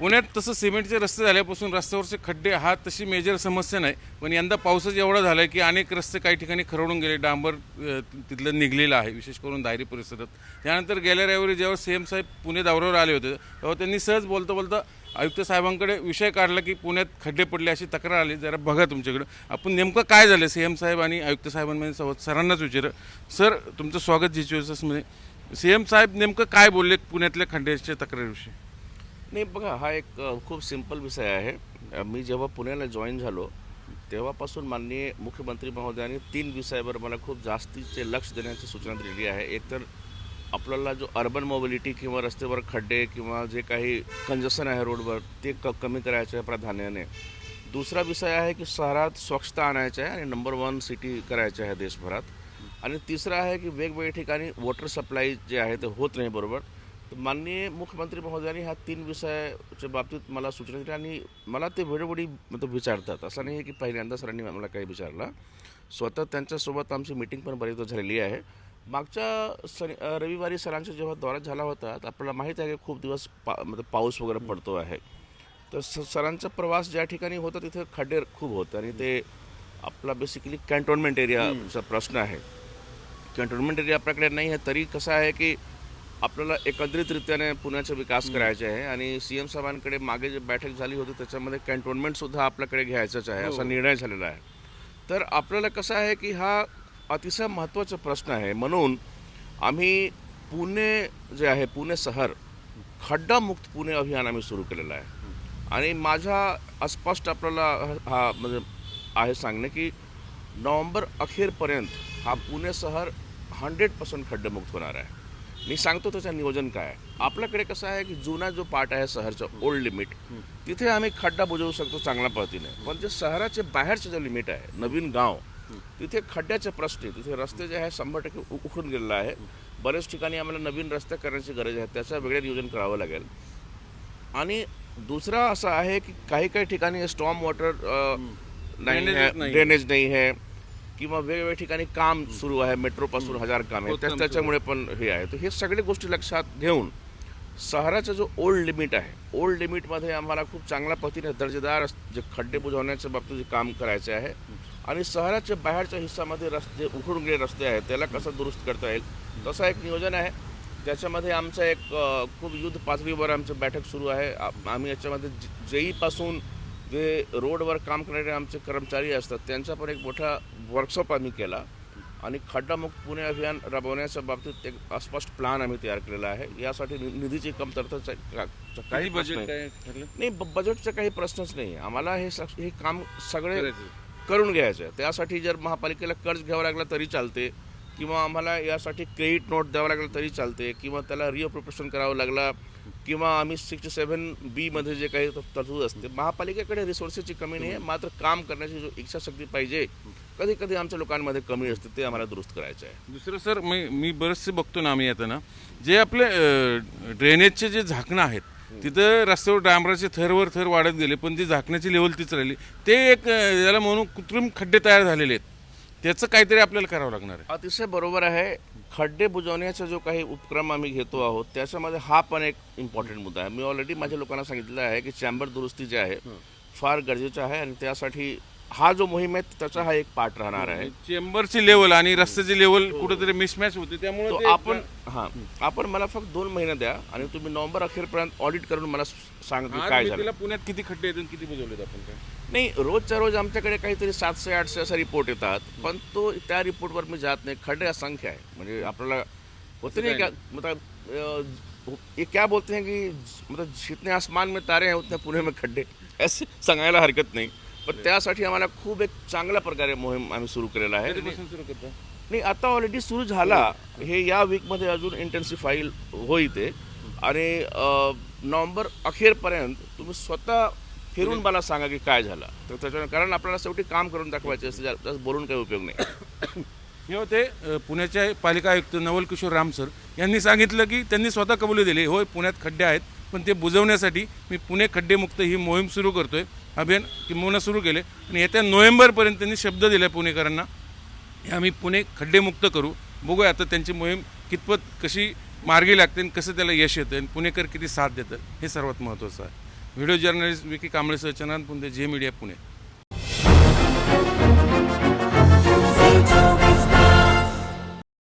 पुण्यात तसं सिमेंटचे रस्ते झाल्यापासून रस्त्यावरचे खड्डे हा तशी मेजर समस्या नाही. पण यंदा पावसाच एवढा झाला आहे की अनेक रस्ते काही ठिकाणी खरवडून गेले डांबर तिथलं निघलेलं आहे विशेष करून दायरी परिसरात. त्यानंतर गेल्या रविवारी जेव्हा सी एम साहेब पुणे दौऱ्यावर आले होते तेव्हा त्यांनी सहज बोलता बोलता आयुक्त साहेबांकडे विषय काढला की पुण्यात खड्डे पडले अशी तक्रार आली. जरा बघा तुमच्याकडं. आपण नेमकं काय झालं? सी एम साहेब आणि आयुक्त साहेबांमध्ये संवाद सरांनाच विचारलं सर तुमचं स्वागत जी मध्ये. सी एम साहेब नेमकं काय बोलले पुण्यातल्या खड्ड्याच्या तक्रारीविषयी? नाही बघा हा एक खूप सिंपल विषय आहे. मी जेव्हा पुण्याला जॉईन झालो तेव्हापासून माननीय मुख्यमंत्री महोदयांनी तीन विषयावर मला खूप जास्तीचे लक्ष देण्याची सूचना दिलेली आहे. एकतर आपल्याला जो अर्बन मोबिलिटी किंवा रस्त्यावर खड्डे किंवा जे काही कंजशन आहे रोडवर ते क कमी करायचं आहे प्राधान्याने. दुसरा विषय आहे की शहरात स्वच्छता आणायचं आहे आणि नंबर वन सिटी करायचं आहे देशभरात. आणि तिसरं आहे की वेगवेगळ्या ठिकाणी वॉटर सप्लाय जे आहे ते होत नाही बरोबर. माननीय मुख्यमंत्री महोदयांनी ह्या तीन विषयाच्या बाबतीत मला सूचना दिल्या आणि मला ते वेळोवेळी मतलब विचारतात. असं नाही आहे की पहिल्यांदा सरांनी मला काही विचारलं. स्वतः त्यांच्यासोबत आमची मीटिंग पण बरीच झालेली आहे. मागच्या शनि रविवारी सरांचा जेव्हा दौरा झाला होता तर आपल्याला माहीत आहे की खूप दिवस पा मतलब पाऊस वगैरे पडतो आहे. तर स सरांचा प्रवास ज्या ठिकाणी होता तिथे खड्डे खूप होते आणि ते आपला बेसिकली कॅन्टोन्मेंट एरियाचा प्रश्न आहे. कॅन्टोन्मेंट एरिया आपल्याकडे नाही आहे तरी कसं आहे की आपल्याला एकत्रितरित्याने पुण्याचा विकास करायचा आहे आणि सी एम साहेबांकडे मागे जे बैठक झाली होती त्याच्यामध्ये कॅन्टोन्मेंटसुद्धा आपल्याकडे घ्यायचंच आहे असा निर्णय झालेला आहे. तर आपल्याला कसं आहे की हा अतिशय महत्त्वाचा प्रश्न आहे. म्हणून आम्ही पुणे जे आहे पुणे शहर खड्डामुक्त पुणे अभियान आम्ही सुरू केलेलं आहे. आणि माझा स्पष्ट आपल्याला हा म्हणजे आहे सांगणे की नोव्हेंबर अखेरपर्यंत हा पुणे शहर हंड्रेड पर्सेंट खड्डेमुक्त होणार आहे. मी सांगतो त्याचं नियोजन काय आहे. आपल्याकडे कसं आहे की जुना जो पार्ट आहे शहरचा ओल्ड लिमिट तिथे आम्ही खड्डा बुजवू शकतो चांगल्या पद्धतीने. पण जे शहराचे बाहेरचे जे लिमिट आहे नवीन गाव तिथे खड्ड्याचे प्रश्न तिथे रस्ते जे आहे शंभर टक्के उखडून गेलेला आहे बऱ्याच ठिकाणी आम्हाला नवीन रस्ते करण्याची गरज आहे. त्याचं वेगळे नियोजन करावं लागेल. आणि दुसरा असा आहे की काही काही ठिकाणी स्टॉम वॉटर नाही. ड्रेनेज नाही आहे. किंवा वेगवेगळ्या ठिकाणी काम सुरू आहे मेट्रोपासून हजार काम. आहे त्याच्यामुळे पण हे आहे. तर हे सगळे गोष्टी लक्षात घेऊन शहराचा जो ओल्ड लिमिट आहे ओल्ड लिमिटमध्ये आम्हाला खूप चांगल्या पद्धतीने दर्जेदार जे खड्डे बुजवण्याच्या बाबतीत जे काम करायचे आहे आणि शहराच्या बाहेरच्या हिस्सामध्ये रस्ते उखडून गेले रस्ते आहेत त्याला कसं दुरुस्त करता येईल? तसं एक नियोजन आहे. त्याच्यामध्ये आमचं एक खूप युद्ध पातळीवर आमचं बैठक सुरू आहे. आम्ही याच्यामध्ये जेईपासून जे रोडवर काम करणारे आमचे कर्मचारी असतात त्यांचा पण एक मोठा वर्कशॉप आम्ही केला. आणि खड्डामुक्त पुणे अभियान राबवण्याच्या बाबतीत एक अस्पष्ट प्लॅन आम्ही तयार केलेला आहे. यासाठी निधीची कमतरता काही बजेट नाही. बजेटचा काही प्रश्नच नाही. आम्हाला हे स- हे काम सगळे. करून घ्यायचं आहे. त्यासाठी जर महापालिकेला कर्ज घ्यावं लागलं तरी चालते. किंवा आम्हाला यासाठी क्रेडिट नोट द्यावं लागलं तरी चालते. किंवा त्याला रिअप्रोप्रेशन करावं लागलं. किंवा आम्ही सिक्स्टी सेवन बीमध्ये जे काही तरतूद असते महापालिकेकडे रिसोर्सेसची कमी नाही आहे मात्र काम करण्याची जो इच्छाशक्ती पाहिजे कधी कधी आमच्या लोकांमध्ये कमी असते ते आम्हाला दुरुस्त करायचं आहे. दुसरं सर मी मी बरेचसे बघतो ना आम्ही येताना जे आपले ड्रेनेजचे जे झाकणं आहेत तिथं रस्त्यावर डांबराचे थरवर थर वाढत गेले पण ती झाकण्याची लेवल तीच राहिली ते एक याला म्हणून कृत्रिम खड्डे तयार झालेले आहेत. त्याचं काहीतरी आपल्याला करावं लागणार आहे. अतिशय बरोबर आहे. खड्डे बुजवण्याचा जो काही उपक्रम आम्ही घेतो आहोत त्याच्यामध्ये हा पण एक इम्पॉर्टंट मुद्दा आहे. मी ऑलरेडी माझ्या लोकांना सांगितलं आहे की चॅम्बर दुरुस्ती जे आहे फार गरजेचं आहे आणि त्यासाठी हा जो मोहीम आहे त्याचा हा एक पार्ट राहणार आहे. चेंबरची लेवल आणि रस्त्याची लेवल कुठेतरी मिसमॅच होते त्यामुळे आपण हां आपण मला फक्त दोन महिने द्या आणि तुम्ही नोव्हेंबर अखेरपर्यंत ऑडिट करून मला सांगा काय झालं. पुण्यात किती खड्डे आणि किती बुजवलेत आपण काय? नाही रोजच्या रोज आमच्याकडे काहीतरी सातशे आठशे असा रिपोर्ट येतात पण तो त्या रिपोर्टवर मी जात नाही. खड्डे असंख्य आहे. म्हणजे आपल्याला होते नाही का मतलब ये क्या बोलते हैं कि मतलब जितने आसमान में तारे हैं उतने पुणे में खड्डे. असे सांगायला हरकत नाही. पण त्यासाठी आम्हाला खूप एक चांगल्या प्रकारे मोहीम आम्ही सुरू केलेला आहे. सुरू करता नाही आता ऑलरेडी सुरू झाला. हे. या वीकमध्ये अजून इंटेन्सिफाईल होईल ते. आणि नोव्हेंबर अखेरपर्यंत तुम्ही स्वतः फिरून मला सांगा की काय झालं. तर त्याच्या कारण आपल्याला शेवटी काम करून दाखवायचे असते जास्त बोलून काही उपयोग नाही. हे होते पुण्याचे पालिका आयुक्त नवल किशोर रामसर यांनी सांगितलं की त्यांनी स्वतः कबुली दिली. होय पुण्यात खड्डे आहेत पण ते बुजवण्यासाठी मी पुणे खड्डेमुक्त ही मोहीम सुरू करतोय. अभियान किंबहुना सुरू केले. आणि येत्या नोव्हेंबरपर्यंत त्यांनी शब्द दिला पुणेकरांना. हे आम्ही पुणे खड्डेमुक्त करू. बघूया आता त्यांची मोहीम कितपत कशी मार्गी लागते आणि कसं त्याला यश येतं आणि पुणेकर किती साथ देतं हे सर्वात महत्त्वाचं आहे. व्हिडिओ जर्नलिस्ट विकी कांबळेसह चंद्रकांत पुंदे जे मीडिया पुणे.